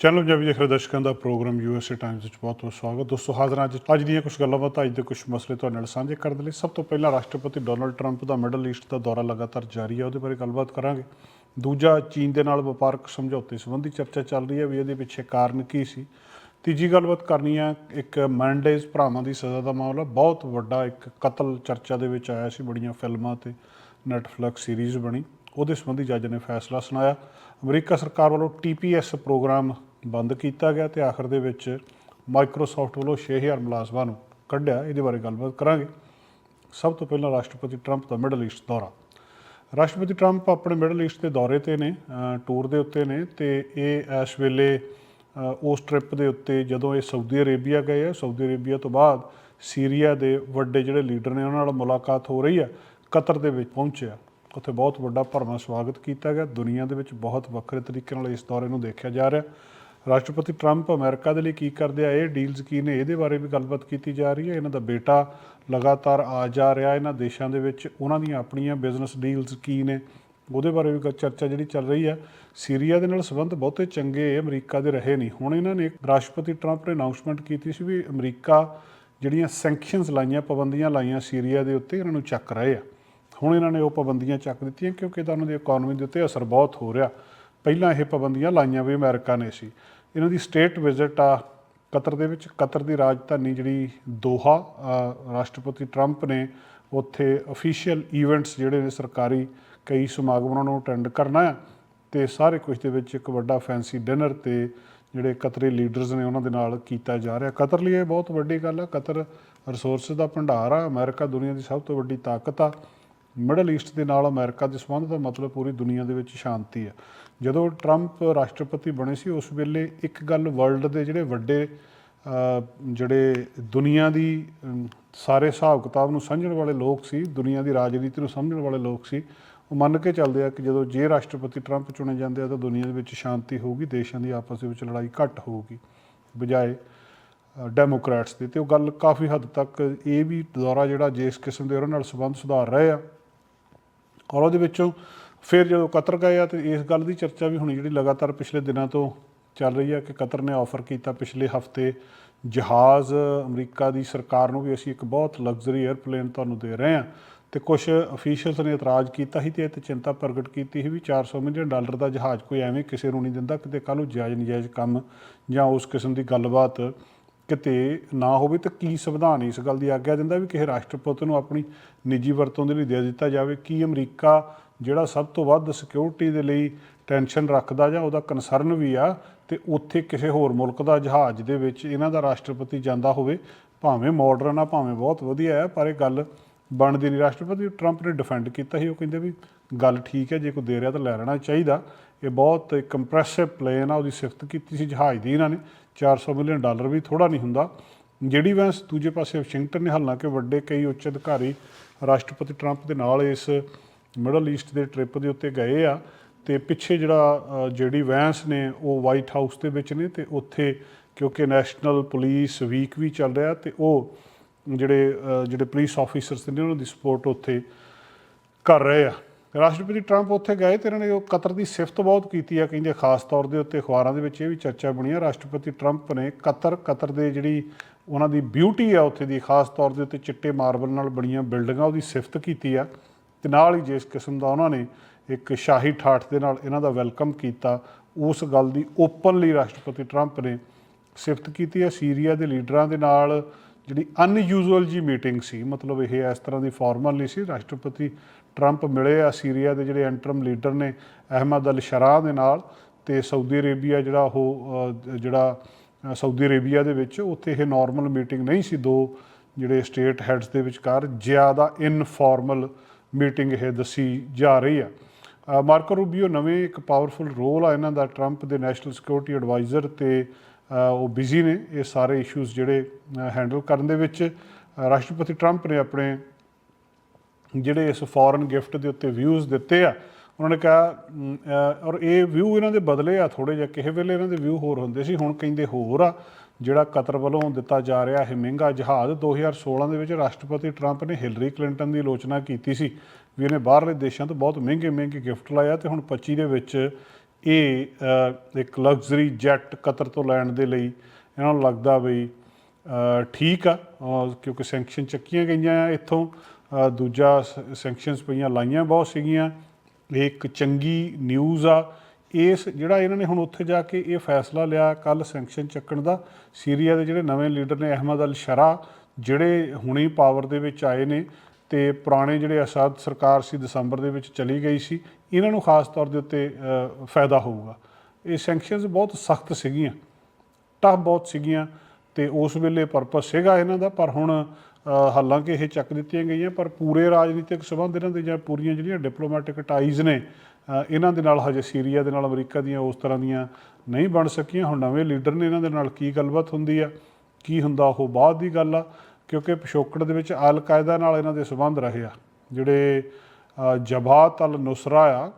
Channel Punjabi ਦੇਖ ਰਹੇ ਦਰਸ਼ਕਾਂ ਦਾ ਪ੍ਰੋਗਰਾਮ ਯੂਐਸਏ ਟਾਈਮਜ਼ ਵਿੱਚ ਬਹੁਤ ਬਹੁਤ ਸਵਾਗਤ। ਦੋਸਤੋ, ਹਾਜ਼ਰ ਅੱਜ ਅੱਜ ਦੀਆਂ ਕੁਝ ਗੱਲਾਂ ਬਾਤਾਂ, ਅੱਜ ਦੇ ਕੁਝ ਮਸਲੇ ਤੁਹਾਡੇ ਨਾਲ ਸਾਂਝੇ ਕਰਨ ਦੇ ਲਈ। ਸਭ ਤੋਂ ਪਹਿਲਾਂ ਰਾਸ਼ਟਰਪਤੀ ਡੋਨਲਡ ਟਰੰਪ ਦਾ ਮਿਡਲ ਈਸਟ ਦਾ ਦੌਰਾ ਲਗਾਤਾਰ ਜਾਰੀ ਹੈ ਉਹਦੇ ਬਾਰੇ ਗੱਲਬਾਤ ਕਰਾਂਗੇ। ਦੂਜਾ, ਚੀਨ ਦੇ ਨਾਲ ਵਪਾਰਕ ਸਮਝੌਤੇ ਸੰਬੰਧੀ ਚਰਚਾ ਚੱਲ ਰਹੀ ਹੈ ਵੀ ਇਹਦੇ ਪਿੱਛੇ ਕਾਰਨ ਕੀ ਸੀ? ਤੀਜੀ ਗੱਲਬਾਤ ਕਰਨੀ ਹੈ ਇੱਕ ਮੈਂਡੇਜ਼ ਭਰਾਵਾਂ ਦੀ ਸਜ਼ਾ ਦਾ ਮਾਮਲਾ। ਬਹੁਤ ਵੱਡਾ ਇੱਕ ਕਤਲ ਚਰਚਾ ਦੇ ਵਿੱਚ ਆਇਆ ਸੀ, ਬੜੀਆਂ ਫਿਲਮਾਂ ਤੇ ਨੈਟਫਲਿਕਸ ਸੀਰੀਜ਼ ਬਣੀ। ਉਹਦੇ ਸੰਬੰਧੀ ਜੱਜ ਨੇ ਫੈਸਲਾ ਸੁਣਾਇਆ। ਅਮਰੀਕਾ ਸਰਕਾਰ ਵੱਲੋਂ ਟੀਪੀਐਸ ਪ੍ਰੋਗਰਾਮ ਬੰਦ ਕੀਤਾ ਗਿਆ ਤੇ ਆਖਰ ਦੇ ਵਿੱਚ ਮਾਈਕਰੋਸਾਫਟ ਵੱਲੋਂ 6000 ਮੁਲਾਜ਼ਮਾਂ ਨੂੰ ਕੱਢਿਆ। ਇਹਦੇ ਬਾਰੇ ਗੱਲਬਾਤ ਕਰਾਂਗੇ। ਸਭ ਤੋਂ ਪਹਿਲਾਂ ਰਾਸ਼ਟਰਪਤੀ ਟਰੰਪ ਦਾ ਮਿਡਲ ਈਸਟ ਦੌਰਾ। ਰਾਸ਼ਟਰਪਤੀ ਟਰੰਪ ਆਪਣੇ ਮਿਡਲ ਈਸਟ ਦੇ ਦੌਰੇ ਤੇ ਨੇ ਟੂਰ ਦੇ ਉੱਤੇ ਨੇ ਤੇ ਇਹ ਇਸ ਵੇਲੇ ਉਸ ਟ੍ਰਿਪ ਦੇ ਉੱਤੇ ਜਦੋਂ ਇਹ ਸਾਊਦੀ ਅਰੇਬੀਆ ਗਏ ਆ ਸਾਊਦੀ ਅਰੇਬੀਆ ਤੋਂ ਬਾਅਦ ਸੀਰੀਆ ਦੇ ਵੱਡੇ ਜਿਹੜੇ ਲੀਡਰ ਨੇ, ਉਹਨਾਂ ਨਾਲ ਮੁਲਾਕਾਤ ਹੋ ਰਹੀ ਆ ਕਤਰ ਦੇ ਵਿੱਚ ਪਹੁੰਚਿਆ। ਉੱਥੇ ਬਹੁਤ ਵੱਡਾ ਭਰਵਾਂ ਸਵਾਗਤ ਕੀਤਾ ਗਿਆ। ਦੁਨੀਆ ਦੇ ਵਿੱਚ ਬਹੁਤ ਵੱਖਰੇ ਤਰੀਕੇ ਨਾਲ ਇਸ ਦੌਰੇ ਨੂੰ ਦੇਖਿਆ ਜਾ ਰਿਹਾ। ਰਾਸ਼ਟਰਪਤੀ ਟਰੰਪ ਅਮਰੀਕਾ ਦੇ ਲਈ ਕੀ ਕਰਦੇ ਆ? ਇਹ ਡੀਲਸ ਕੀ ਨੇ? ਇਹਦੇ ਬਾਰੇ ਵੀ ਗੱਲਬਾਤ ਕੀਤੀ ਜਾ ਰਹੀ ਹੈ। ਇਹਨਾਂ ਦਾ ਬੇਟਾ ਲਗਾਤਾਰ ਆ ਜਾ ਰਿਹਾ ਇਹਨਾਂ ਦੇਸ਼ਾਂ ਦੇ ਵਿੱਚ। ਉਹਨਾਂ ਦੀਆਂ ਆਪਣੀਆਂ ਬਿਜ਼ਨਸ ਡੀਲਸ ਕੀ ਨੇ? ਉਹਦੇ ਬਾਰੇ ਵੀ ਗ- ਚਰਚਾ ਜਿਹੜੀ ਚੱਲ ਰਹੀ ਆ ਸੀਰੀਆ ਦੇ ਨਾਲ ਸੰਬੰਧ ਬਹੁਤੇ ਚੰਗੇ ਅਮਰੀਕਾ ਦੇ ਰਹੇ ਨਹੀਂ। ਹੁਣ ਇਹਨਾਂ ਨੇ ਰਾਸ਼ਟਰਪਤੀ ਟਰੰਪ ਨੇ ਅਨਾਉਂਸਮੈਂਟ ਕੀਤੀ ਸੀ ਵੀ ਅਮਰੀਕਾ ਜਿਹੜੀਆਂ ਸੈਂਕਸ਼ਨਸ ਲਾਈਆਂ, ਪਾਬੰਦੀਆਂ ਲਾਈਆਂ ਸੀਰੀਆ ਦੇ ਉੱਤੇ, ਇਹਨਾਂ ਨੂੰ ਚੱਕ ਰਹੇ ਆ। ਹੁਣ ਇਹਨਾਂ ਨੇ ਉਹ ਪਾਬੰਦੀਆਂ ਚੱਕ ਦਿੱਤੀਆਂ ਕਿਉਂਕਿ ਤਾਂ ਉਹਨਾਂ ਦੀ ਇਕਨੋਮੀ ਦੇ ਉੱਤੇ ਅਸਰ ਬਹੁਤ ਹੋ ਰਿਹਾ। ਪਹਿਲਾਂ ਇਹ ਪਾਬੰਦੀਆਂ ਲਾਈਆਂ ਵੀ ਅਮਰੀਕਾ ਨੇ ਸੀ। ਇਹਨਾਂ ਦੀ ਸਟੇਟ ਵਿਜ਼ਿਟ ਆ ਕਤਰ ਦੇ ਵਿੱਚ। ਕਤਰ ਦੀ ਰਾਜਧਾਨੀ ਜਿਹੜੀ ਦੋਹਾ ਰਾਸ਼ਟਰਪਤੀ ਟਰੰਪ ਨੇ ਉੱਥੇ ਅਫੀਸ਼ੀਅਲ ਇਵੈਂਟਸ ਜਿਹੜੇ ਨੇ ਸਰਕਾਰੀ ਕਈ ਸਮਾਗਮਾਂ ਨੂੰ ਅਟੈਂਡ ਕਰਨਾ ਹੈ ਤੇ ਸਾਰੇ ਕੁਝ ਦੇ ਵਿੱਚ ਇੱਕ ਵੱਡਾ ਫੈਂਸੀ ਡਿਨਰ ਤੇ ਜਿਹੜੇ ਕਤਰੀ ਲੀਡਰਸ ਨੇ ਉਹਨਾਂ ਦੇ ਨਾਲ ਕੀਤਾ ਜਾ ਰਿਹਾ। ਕਤਰ ਲਈ ਇਹ ਬਹੁਤ ਵੱਡੀ ਗੱਲ ਹੈ ਕਤਰ ਰਿਸੋਰਸਸ ਦਾ ਭੰਡਾਰ ਆ। ਅਮਰੀਕਾ ਦੁਨੀਆ ਦੀ ਸਭ ਤੋਂ ਵੱਡੀ ਤਾਕਤ ਆ। ਮਿਡਲ ਈਸਟ ਦੇ ਨਾਲ ਅਮਰੀਕਾ ਦੇ ਸੰਬੰਧ ਦਾ ਮਤਲਬ ਪੂਰੀ ਦੁਨੀਆ ਦੇ ਵਿੱਚ ਸ਼ਾਂਤੀ ਹੈ। ਜਦੋਂ ਟਰੰਪ ਰਾਸ਼ਟਰਪਤੀ ਬਣੇ ਸੀ, ਉਸ ਵੇਲੇ ਇੱਕ ਗੱਲ ਵਰਲਡ ਦੇ ਜਿਹੜੇ ਵੱਡੇ ਜਿਹੜੇ ਦੁਨੀਆ ਦੀ ਸਾਰੇ ਹਿਸਾਬ ਕਿਤਾਬ ਨੂੰ ਸਮਝਣ ਵਾਲੇ ਲੋਕ ਸੀ, ਦੁਨੀਆ ਦੀ ਰਾਜਨੀਤੀ ਨੂੰ ਸਮਝਣ ਵਾਲੇ ਲੋਕ ਸੀ, ਉਹ ਮੰਨ ਕੇ ਚੱਲਦੇ ਆ ਕਿ ਜਦੋਂ ਜੇ ਰਾਸ਼ਟਰਪਤੀ ਟਰੰਪ ਚੁਣੇ ਜਾਂਦੇ ਆ, ਤਾਂ ਦੁਨੀਆ ਦੇ ਵਿੱਚ ਸ਼ਾਂਤੀ ਹੋਊਗੀ, ਦੇਸ਼ਾਂ ਦੀ ਆਪਸ ਦੇ ਵਿੱਚ ਲੜਾਈ ਘੱਟ ਹੋਊਗੀ, ਬਜਾਏ ਡੈਮੋਕ੍ਰੈਟਸ ਦੇ। ਤੇ ਉਹ ਗੱਲ ਕਾਫੀ ਹੱਦ ਤੱਕ ਇਹ ਵੀ ਦੌਰਾ ਜਿਹੜਾ ਜਿਸ ਕਿਸਮ ਦੇ ਉਹਨਾਂ ਨਾਲ ਸੰਬੰਧ ਸੁਧਾਰ ਰਹੇ ਆ ਔਰ ਉਹਦੇ ਵਿੱਚੋਂ ਫਿਰ ਜਦੋਂ ਕਤਰ ਗਏ ਆ ਤੇ ਇਸ ਗੱਲ ਦੀ ਚਰਚਾ ਵੀ ਹੋਣੀ ਜਿਹੜੀ ਲਗਾਤਾਰ ਪਿਛਲੇ ਦਿਨਾਂ ਤੋਂ ਚੱਲ ਰਹੀ ਹੈ ਕਿ ਕਤਰ ਨੇ ਆਫਰ ਕੀਤਾ ਪਿਛਲੇ ਹਫ਼ਤੇ ਜਹਾਜ਼ ਅਮਰੀਕਾ ਦੀ ਸਰਕਾਰ ਨੂੰ ਵੀ ਅਸੀਂ ਇੱਕ ਬਹੁਤ ਲਗਜ਼ਰੀ 에ਅਰਪਲੇਨ ਤੁਹਾਨੂੰ ਦੇ ਰਹੇ ਹਾਂ ਤੇ ਕੁਝ ਅਫੀਸ਼ੀਅਲਸ ਨੇ ਇਤਰਾਜ਼ ਕੀਤਾ ਸੀ ਤੇ ਇਹ ਤੇ ਚਿੰਤਾ ਪ੍ਰਗਟ ਕੀਤੀ ਸੀ ਵੀ 400 ਮਿਲੀਅਨ ਡਾਲਰ ਦਾ ਜਹਾਜ਼ ਕੋਈ ਐਵੇਂ ਕਿਸੇ ਨੂੰ ਨਹੀਂ ਦਿੰਦਾ, ਕਿਤੇ ਕੱਲ੍ਹ ਨੂੰ ਜਾਇਜ਼ ਨਜਾਇਜ਼ ਕੰਮ ਜਾਂ ਉਸ ਕਿਸਮ ਦੀ ਗੱਲਬਾਤ ਕਿਤੇ ਨਾ ਹੋਵੇ ਤਾਂ ਕੀ ਸੰਵਿਧਾਨ ਇਸ ਗੱਲ ਦੀ ਆਗਿਆ ਦਿੰਦਾ ਵੀ ਕਿਸੇ ਰਾਸ਼ਟਰਪਤੀ ਨੂੰ ਆਪਣੀ ਨਿੱਜੀ ਵਰਤੋਂ ਦੇ ਲਈ ਦੇ ਦਿੱਤਾ ਜਾਵੇ? ਕੀ ਅਮਰੀਕਾ ਜਿਹੜਾ ਸਭ ਤੋਂ ਵੱਧ ਸਿਕਿਉਰਿਟੀ ਦੇ ਲਈ ਟੈਨਸ਼ਨ ਰੱਖਦਾ ਜਾਂ ਉਹਦਾ ਕਨਸਰਨ ਵੀ ਆ ਤੇ ਉੱਥੇ ਕਿਸੇ ਹੋਰ ਮੁਲਕ ਦਾ ਜਹਾਜ਼ ਦੇ ਵਿੱਚ ਇਹਨਾਂ ਦਾ ਰਾਸ਼ਟਰਪਤੀ ਜਾਂਦਾ ਹੋਵੇ? ਭਾਵੇਂ ਮਾਡਰਨ ਆ, ਭਾਵੇਂ ਬਹੁਤ ਵਧੀਆ ਆ, ਪਰ ਇਹ ਗੱਲ ਬਣਦੀ ਨਹੀਂ। ਰਾਸ਼ਟਰਪਤੀ ਟਰੰਪ ਨੇ ਡਿਫੈਂਡ ਕੀਤਾ ਸੀ, ਉਹ ਕਹਿੰਦੇ ਵੀ ਗੱਲ ਠੀਕ ਹੈ, ਜੇ ਕੋਈ ਦੇ ਰਿਹਾ ਤਾਂ ਲੈ ਲੈਣਾ ਚਾਹੀਦਾ। ਇਹ ਬਹੁਤ ਕੰਪਰੈਸਿਵ ਪਲੇਨ ਆ, ਉਹਦੀ ਸਿਫਤ ਕੀਤੀ ਸੀ ਜਹਾਜ਼ ਦੀ ਇਹਨਾਂ ਨੇ। 400 ਮਿਲੀਅਨ ਡਾਲਰ ਵੀ ਥੋੜਾ ਨਹੀਂ ਹੁੰਦਾ। ਜਿਹੜੀ ਵੈਂਸ ਦੂਜੇ ਪਾਸੇ ਵਾਸ਼ਿੰਗਟਨ ਨੇ ਹਾਲਾਂਕਿ ਵੱਡੇ ਕਈ ਉੱਚ ਅਧਿਕਾਰੀ ਰਾਸ਼ਟਰਪਤੀ ਟਰੰਪ ਦੇ ਨਾਲ ਇਸ ਮਿਡਲ ਈਸਟ ਦੇ ਟ੍ਰਿਪ ਦੇ ਉੱਤੇ ਗਏ ਆ ਤੇ ਪਿੱਛੇ ਜਿਹੜਾ ਜਿਹੜੀ ਵੈਂਸ ਨੇ ਉਹ ਵਾਈਟ ਹਾਊਸ ਦੇ ਵਿੱਚ ਨੇ ਤੇ ਉੱਥੇ ਕਿਉਂਕਿ ਨੈਸ਼ਨਲ ਪੁਲਿਸ ਵੀਕ ਵੀ ਚੱਲ ਰਿਹਾ ਤੇ ਉਹ ਜਿਹੜੇ ਜਿਹੜੇ ਪੁਲਿਸ ਆਫੀਸਰਸ ਨੇ ਉਹਨਾਂ ਦੀ ਸਪੋਰਟ ਉੱਥੇ ਕਰ ਰਹੇ ਆ। ਰਾਸ਼ਟਰਪਤੀ ਟਰੰਪ ਉੱਥੇ ਗਏ ਤੇ ਇਹਨਾਂ ਨੇ ਉਹ ਕਤਰ ਦੀ ਸਿਫਤ ਬਹੁਤ ਕੀਤੀ ਆ, ਕਹਿੰਦੇ ਖਾਸ ਤੌਰ ਦੇ ਉੱਤੇ ਅਖਬਾਰਾਂ ਦੇ ਵਿੱਚ ਇਹ ਵੀ ਚਰਚਾ ਬਣੀ ਆ, ਰਾਸ਼ਟਰਪਤੀ ਟਰੰਪ ਨੇ ਕਤਰ ਕਤਰ ਦੇ ਜਿਹੜੀ ਉਹਨਾਂ ਦੀ ਬਿਊਟੀ ਆ ਉੱਥੇ ਦੀ, ਖਾਸ ਤੌਰ ਦੇ ਉੱਤੇ ਚਿੱਟੇ ਮਾਰਬਲ ਨਾਲ ਬਣੀਆਂ ਬਿਲਡਿੰਗਾਂ ਉਹਦੀ ਸਿਫਤ ਕੀਤੀ ਆ ਤੇ ਨਾਲ ਹੀ ਜਿਸ ਕਿਸਮ ਦਾ ਉਹਨਾਂ ਨੇ ਇੱਕ ਸ਼ਾਹੀ ਠਾਠ ਦੇ ਨਾਲ ਇਹਨਾਂ ਦਾ ਵੈਲਕਮ ਕੀਤਾ, ਉਸ ਗੱਲ ਦੀ ਓਪਨਲੀ ਰਾਸ਼ਟਰਪਤੀ ਟਰੰਪ ਨੇ ਸਿਫਤ ਕੀਤੀ ਹੈ ਸੀਰੀਆ ਦੇ ਲੀਡਰਾਂ ਦੇ ਨਾਲ ਜਿਹੜੀ ਅਨਯੂਜ਼ੂਅਲ ਜੀ ਮੀਟਿੰਗ ਸੀ, ਮਤਲਬ ਇਹ ਇਸ ਤਰ੍ਹਾਂ ਦੀ ਫਾਰਮਲ ਨਹੀਂ ਸੀ। ਰਾਸ਼ਟਰਪਤੀ ਟਰੰਪ ਮਿਲੇ ਆ ਸੀਰੀਆ ਦੇ ਜਿਹੜੇ ਐਂਟਰਮ ਲੀਡਰ ਨੇ, ਅਹਿਮਦ ਅਲ ਸ਼ਰਾਹ ਦੇ ਨਾਲ ਤੇ ਸਾਊਦੀ ਅਰੇਬੀਆ ਜਿਹੜਾ ਉਹ ਜਿਹੜਾ ਸਾਊਦੀ ਅਰੇਬੀਆ ਦੇ ਵਿੱਚ ਉੱਥੇ ਇਹ ਨਾਰਮਲ ਮੀਟਿੰਗ ਨਹੀਂ ਸੀ। ਦੋ ਜਿਹੜੇ ਸਟੇਟ ਹੈਡਸ ਦੇ ਵਿਚਕਾਰ ਜ਼ਿਆਦਾ ਇਨਫਾਰਮਲ ਮੀਟਿੰਗ ਇਹ ਦੱਸੀ ਜਾ ਰਹੀ ਆ। ਮਾਰਕੋ ਰੂਬੀਓ ਨਵੇਂ ਇੱਕ ਪਾਵਰਫੁਲ ਰੋਲ ਆ ਇਹਨਾਂ ਦਾ ਟਰੰਪ ਦੇ ਨੈਸ਼ਨਲ ਸਿਕਿਉਰਿਟੀ ਐਡਵਾਈਜ਼ਰ ਤੇ ਉਹ ਬਿਜ਼ੀ ਨੇ ਇਹ ਸਾਰੇ ਇਸ਼ੂਜ਼ ਜਿਹੜੇ ਹੈਂਡਲ ਕਰਨ ਦੇ ਵਿੱਚ। ਰਾਸ਼ਟਰਪਤੀ ਟਰੰਪ ਨੇ ਆਪਣੇ ਜਿਹੜੇ ਇਸ ਫੋਰਨ ਗਿਫਟ ਦੇ ਉੱਤੇ ਵਿਊਜ਼ ਦਿੱਤੇ ਆ, ਉਹਨਾਂ ਨੇ ਕਿਹਾ ਔਰ ਇਹ ਵਿਊ ਇਹਨਾਂ ਦੇ ਬਦਲੇ ਆ ਥੋੜੇ ਜਿਹਾ, ਕਿਸੇ ਵੇਲੇ ਇਹਨਾਂ ਦੇ ਵਿਊ ਹੋਰ ਹੁੰਦੇ ਸੀ, ਹੁਣ ਕਹਿੰਦੇ ਹੋਰ ਆ, ਜਿਹੜਾ ਕਤਰ ਵੱਲੋਂ ਦਿੱਤਾ ਜਾ ਰਿਹਾ ਇਹ ਮਹਿੰਗਾ ਜਹਾਜ਼ 2016 ਦੇ ਵਿੱਚ ਰਾਸ਼ਟਰਪਤੀ ਟਰੰਪ ਨੇ ਹਿਲਰੀ ਕਲਿੰਟਨ ਦੀ ਆਲੋਚਨਾ ਕੀਤੀ ਸੀ ਵੀ ਇਹਨੇ ਬਾਹਰਲੇ ਦੇਸ਼ਾਂ ਤੋਂ ਬਹੁਤ ਮਹਿੰਗੇ ਮਹਿੰਗੇ ਗਿਫਟ ਲਾਇਆ ਤੇ ਹੁਣ 25 ਦੇ ਵਿੱਚ ਇਹ ਇੱਕ ਲਗਜ਼ਰੀ ਜੈਟ ਕਤਰ ਤੋਂ ਲੈਣ ਦੇ ਲਈ ਇਹਨਾਂ ਨੂੰ ਲੱਗਦਾ ਵੀ ਠੀਕ ਆ ਕਿਉਂਕਿ ਸੈਂਕਸ਼ਨ ਚੱਕੀਆਂ ਗਈਆਂ ਆ ਇੱਥੋਂ। ਅ, ਦੂਜਾ ਸੈਂਕਸ਼ਨਸ ਪਈਆਂ ਲਾਈਆਂ ਬਹੁਤ ਸੀਗੀਆਂ। ਇਹ ਇੱਕ ਚੰਗੀ ਨਿਊਜ਼ ਆ। ਇਸ ਜਿਹੜਾ ਇਹਨਾਂ ਨੇ ਹੁਣ ਉੱਥੇ ਜਾ ਕੇ ਇਹ ਫੈਸਲਾ ਲਿਆ ਕੱਲ ਸੈਂਕਸ਼ਨ ਚੱਕਣ ਦਾ ਸੀਰੀਆ ਦੇ ਜਿਹੜੇ ਨਵੇਂ ਲੀਡਰ ਨੇ ਅਹਿਮਦ ਅਲ ਸ਼ਰਾ ਜਿਹੜੇ ਹੁਣੇ ਪਾਵਰ ਦੇ ਵਿੱਚ ਆਏ ਨੇ ਤੇ ਪੁਰਾਣੇ ਜਿਹੜੇ ਅਸਾਦ ਸਰਕਾਰ ਸੀ ਦਸੰਬਰ ਦੇ ਵਿੱਚ ਚਲੀ ਗਈ ਸੀ, ਇਹਨਾਂ ਨੂੰ ਖਾਸ ਤੌਰ ਦੇ ਉੱਤੇ ਫਾਇਦਾ ਹੋਊਗਾ। ਇਹ ਸੈਂਕਸ਼ਨਸ ਬਹੁਤ ਸਖਤ ਸੀਗੀਆਂ ਟਫ ਬਹੁਤ ਸੀਗੀਆਂ ਤੇ ਉਸ ਵੇਲੇ ਪਰਪਸ ਸੀਗਾ ਇਹਨਾਂ ਦਾ, ਪਰ ਹੁਣ ਹਾਲਾਂਕਿ ਇਹ ਚੱਕ ਦਿੱਤੀਆਂ ਗਈਆਂ, ਪਰ ਪੂਰੇ ਰਾਜਨੀਤਿਕ ਸਬੰਧ ਇਹਨਾਂ ਦੇ ਜਾਂ ਪੂਰੀਆਂ ਜਿਹੜੀਆਂ ਡਿਪਲੋਮੈਟਿਕ ਟਾਈਜ਼ ਨੇ ਇਹਨਾਂ ਦੇ ਨਾਲ ਹਜੇ ਸੀਰੀਆ ਦੇ ਨਾਲ, ਅਮਰੀਕਾ ਦੀਆਂ ਉਸ ਤਰ੍ਹਾਂ ਦੀਆਂ ਨਹੀਂ ਬਣ ਸਕੀਆਂ। ਹੁਣ ਨਵੇਂ ਲੀਡਰ ਨੇ ਇਹਨਾਂ ਦੇ ਨਾਲ ਕੀ ਗੱਲਬਾਤ ਹੁੰਦੀ ਆ, ਕੀ ਹੁੰਦਾ ਉਹ ਬਾਅਦ ਦੀ ਗੱਲ ਆ। ਕਿਉਂਕਿ ਪਿਛੋਕੜ ਦੇ ਵਿੱਚ ਅਲ ਕਾਇਦਾ ਨਾਲ ਇਹਨਾਂ ਦੇ ਸਬੰਧ ਰਹੇ ਆ। ਜਿਹੜੇ ਜਬਾਤ ਅਲ ਨੁਸਰਾ ਆ,